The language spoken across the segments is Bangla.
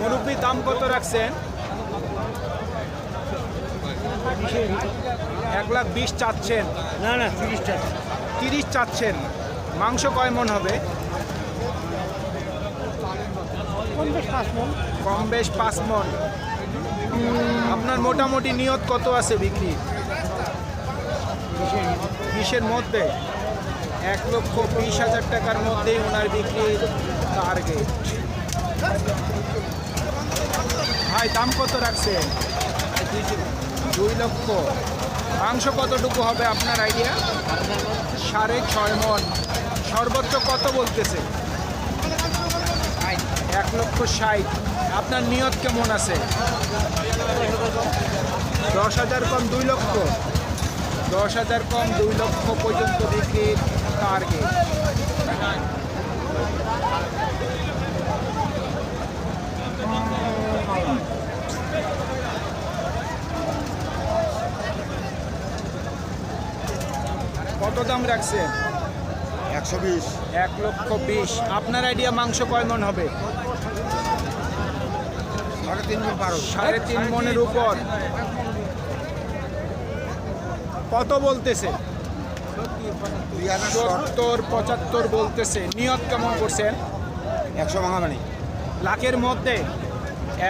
মুরব্বি দাম কত রাখছেন? এক লাখ বিশ চাচ্ছেন। না না তিরিশ টাকা তিরিশ চাচ্ছেন। মাংস কয় মন হবে? কম বেশ পাঁচ মন। আপনার মোটামুটি নিয়ত কত আছে বিক্রি? বিশের মধ্যে। এক লক্ষ বিশ হাজার টাকার মধ্যেই ওনার বিক্রির টার্গেট ভাই, দাম কত রাখছেন দুই লক্ষ। মাংস কতটুকু হবে আপনার আইডিয়া সাড়ে ছয় মন। সর্বোচ্চ কত বলতেছে? এক লক্ষ ষাট। আপনার নিয়ত কেমন আছে? দশ হাজার কম দুই লক্ষ। দশ হাজার কম দুই লক্ষ পর্যন্ত বিক্রির টার্গেট কত দাম রাখছেন? একশো বিশ। এক লক্ষ বিশ। আপনার আইডিয়া মাংস কয় মন হবে? সাড়ে তিন মন বারো। সাড়ে তিন মনের উপর। কত বলতেছে? সত্তর পঁচাত্তর বলতেছে। নিয়ত কেমন করছেন? একশো ভাঙা মানে লাখের মধ্যে?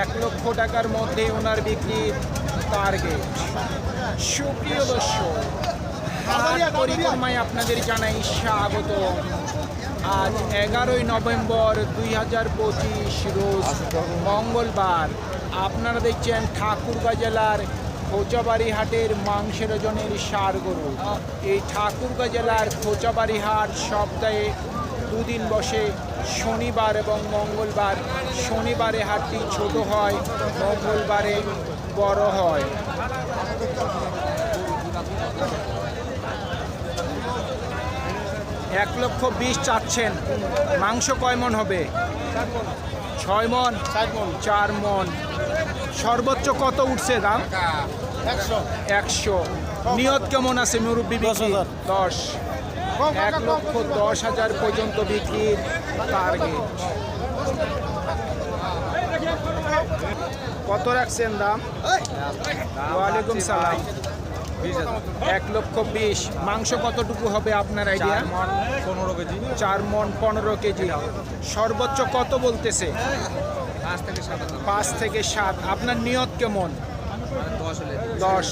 এক লক্ষ টাকার মধ্যে ওনার বিক্রি টার্গেট সুপ্রিয় দর্শক পরিক্রমায় আপনাদের জানাই স্বাগত। আজ এগারোই নভেম্বর দুই হাজার পঁচিশ রোজ মঙ্গলবার। আপনারা দেখছেন ঠাকুরগাঁ জেলার খোঁচাবাড়ি হাটের মাংসের ওজনের সার গরু। এই ঠাকুরগাঁ জেলার খোঁচাবাড়ি হাট সপ্তাহে দুদিন বসে, শনিবার এবং মঙ্গলবার। শনিবারে হাটটি ছোট হয়, মঙ্গলবারে বড় হয়। এক লক্ষ বিশ চাচ্ছেন। মাংস কয় মন হবে? ছয় মন? চার মন। চার মন। সর্বোচ্চ কত উঠছে দাম? একশো। নিয়ত কেমন আছে মুরব্বী দশ বিক্রি হাজার। দশ। এক লক্ষ দশ হাজার পর্যন্ত বিক্রির টার্গেট কত রাখছেন দাম? ওয়ালাইকুম সালাম। এক লক্ষ বিশ। মাংস কতটুকু হবে আপনার আইডিয়া পনেরো কেজি। চার মন পনেরো কেজি। সর্বোচ্চ কত বলতেছে? পাঁচ থেকে সাত আপনার নিয়ত কেমন? দশ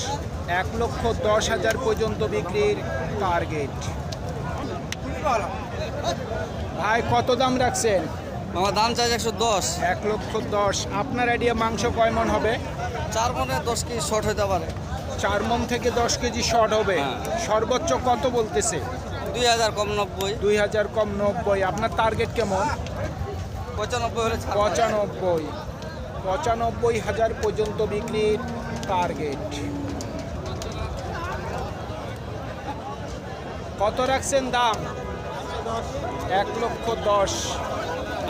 এক লক্ষ দশ হাজার পর্যন্ত বিক্রির টার্গেট ভাই কত দাম রাখছেন? আমার দাম চাই একশো দশ। এক লক্ষ দশ। আপনার আইডিয়া মাংস কয় মন হবে? চার মনে দশ কেজি শর্ট হতে পারে? চার মন থেকে দশ কেজি শর্ট হবে। হ্যাঁ। সর্বোচ্চ কত বলতেছে? দুই হাজার কম নব্বই। দুই হাজার কম নব্বই। আপনার টার্গেট কেমন? পঁচানব্বই হলে পঁচানব্বই। পঁচানব্বই হাজার পর্যন্ত বিক্রির টার্গেট কত রাখছেন দাম? এক লক্ষ দশ।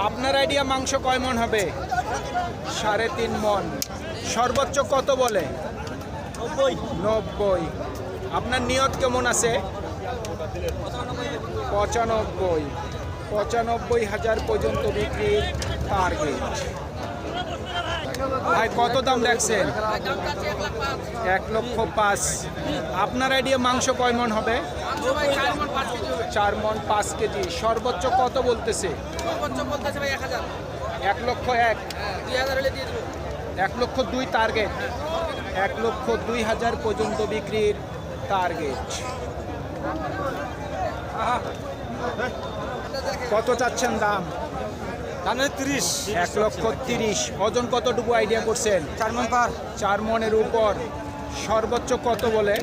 আপনার আইডিয়া মাংস কয় মন হবে? সাড়ে তিন মন সর্বোচ্চ কত বলে? নব্বই। আপনার নিয়ত কেমন আছে? পঁচানব্বই। পঁচানব্বই হাজার পর্যন্ত বিক্রির টার্গেট ভাই কত দাম রাখছেন? এক লক্ষ পাঁচ। আপনার আইডিয়া মাংস কয় মন হবে? চার মন পাঁচ কেজি। সর্বোচ্চ কত বলতেছে? এক লক্ষ এক। এক লক্ষ দুই টার্গেট এক লক্ষ দুই হাজার পর্যন্ত বিক্রির টার্গেট কত চাচ্ছেন দাম? দামে তিরিশ। এক লক্ষ তিরিশ। ওজন কতটুকু আইডিয়া করছেন? চার মন পার। চার মনের উপর। সর্বোচ্চ কত বলে?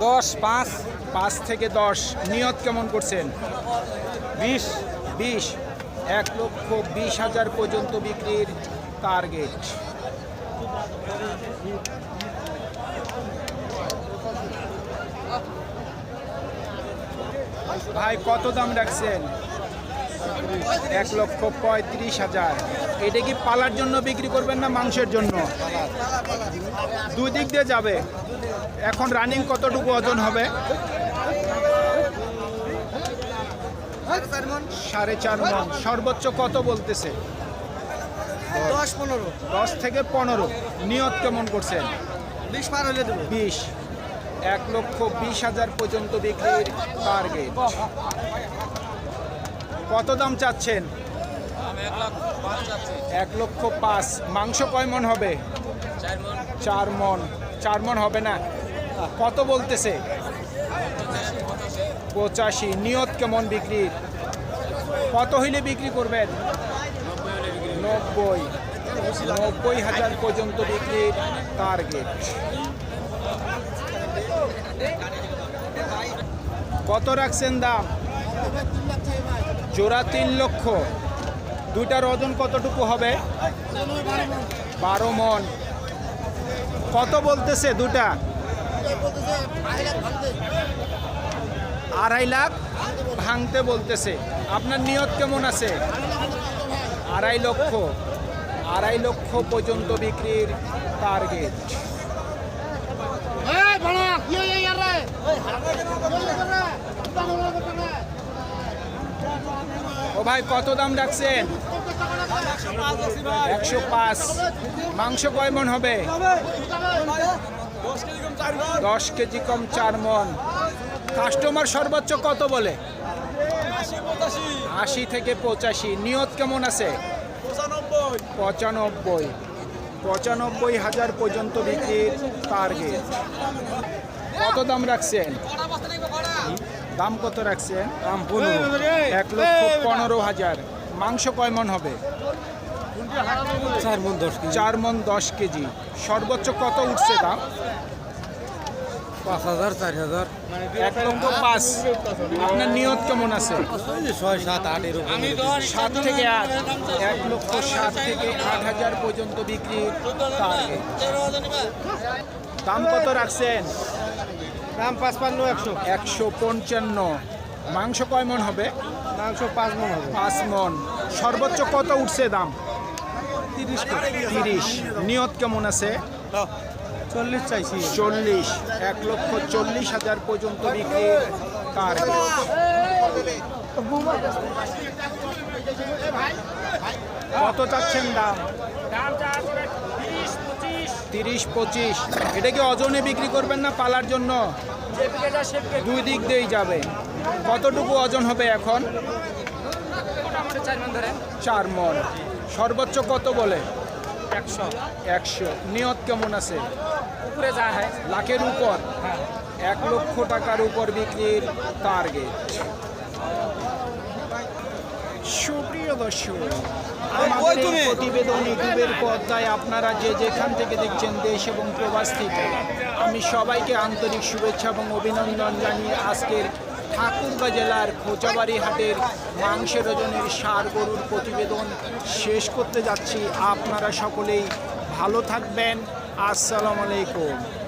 দশ পাঁচ। পাঁচ থেকে দশ। নিয়ত কেমন করছেন? বিশ। বিশ। এক লক্ষ বিশ হাজার পর্যন্ত বিক্রির টার্গেট ভাই, কত দাম রাখছেন? এক লক্ষ পঁয়ত্রিশ হাজার। এটা কি পালার জন্য বিক্রি করবেন না মাংসের জন্য? দুই দিক দিয়ে যাবে। এখন রানিং কতটুকু ওজন হবে? সাড়ে চার মন। সর্বোচ্চ কত বলতেছে? দশ পনেরো। দশ থেকে পনেরো। নিয়ত কেমন করছেন? বিশ পার হলে দেবো। বিশ। এক লক্ষ বিশ হাজার পর্যন্ত বিক্রির টার্গেট কত দাম চাচ্ছেন? এক লক্ষ পাঁচ। মাংস কয় মন হবে? চার মন। চার মন হবে না? কত বলতেছে? পঁচাশি। নিয়ত কেমন বিক্রির? কত হইলে বিক্রি করবেন? নব্বই। নব্বই হাজার পর্যন্ত বিক্রির টার্গেট কত রাখছেন দাম? জোড়া তিন লক্ষ। দুইটার ওজন কতটুকু হবে? বারো মন। কত বলতেছে দুটা আড়াই লাখ ভাঙতে বলতেছে। আপনার নিয়ত কেমন আছে? আড়াই লক্ষ আড়াই লক্ষ পর্যন্ত বিক্রির টার্গেট ও ভাই কত দাম রাখছেন একশো পাঁচ। মাংস কয় মন হবে? দশ কেজি কম চার মন। কাস্টমার সর্বোচ্চ কত বলে? আশি থেকে পঁচাশি নিয়ত কেমন আছে পঁচানব্বই পঁচানব্বই হাজার পর্যন্ত বিক্রির টার্গেট কত দাম রাখছেন দাম কত রাখছেন দাম পনেরো এক লক্ষ পনেরো হাজার মাংস কয় মন হবে চার মন দশ চার মন দশ কেজি সর্বোচ্চ কত উঠছে দাম পাঁচ হাজার চার হাজার। এক লক্ষ পাঁচ। আপনার নিয়ত কেমন আছে? ছয় সাত আট সাত থেকে আট। এক লক্ষ সাত থেকে আট হাজার পর্যন্ত বিক্রি দাম কত রাখছেন? দাম পাঁচ পান্ন একশো। একশো পঞ্চান্ন। মাংস কয় মন হবে? মাংস পাঁচ মন হবে। পাঁচ মন। সর্বোচ্চ কত উঠছে দাম? তিরিশ তিরিশ। নিয়ত কেমন আছে? চল্লিশ চাইছি। চল্লিশ। এক লক্ষ চল্লিশ হাজার পর্যন্ত বিক্রি টার্গেট কত চাচ্ছেন দাম? তিরিশ পঁচিশ। এটা কি ওজনে বিক্রি করবেন না পালার জন্য? দুই দিক দিয়েই যাবে। কতটুকু ওজন হবে এখন? চার মন। সর্বোচ্চ কত বলে? একশো। একশো। নিয়ত কেমন আছে? লাখের উপর? এক লক্ষ টাকার উপর বিক্রির টার্গেট সুপ্রিয় দর্শক আমাদের প্রতিবেদন ইউটিউবের পর্দায় আপনারা যে যেখান থেকে দেখছেন দেশ এবং প্রবাস থেকে আমি সবাইকে আন্তরিক শুভেচ্ছা এবং অভিনন্দন জানিয়ে আজকের ঠাকুরগাঁ জেলার খোঁচাবাড়ি হাটের মাংসের ওজনের সার গরুর প্রতিবেদন শেষ করতে যাচ্ছি। আপনারা সকলেই ভালো থাকবেন। আসসালামু আলাইকুম।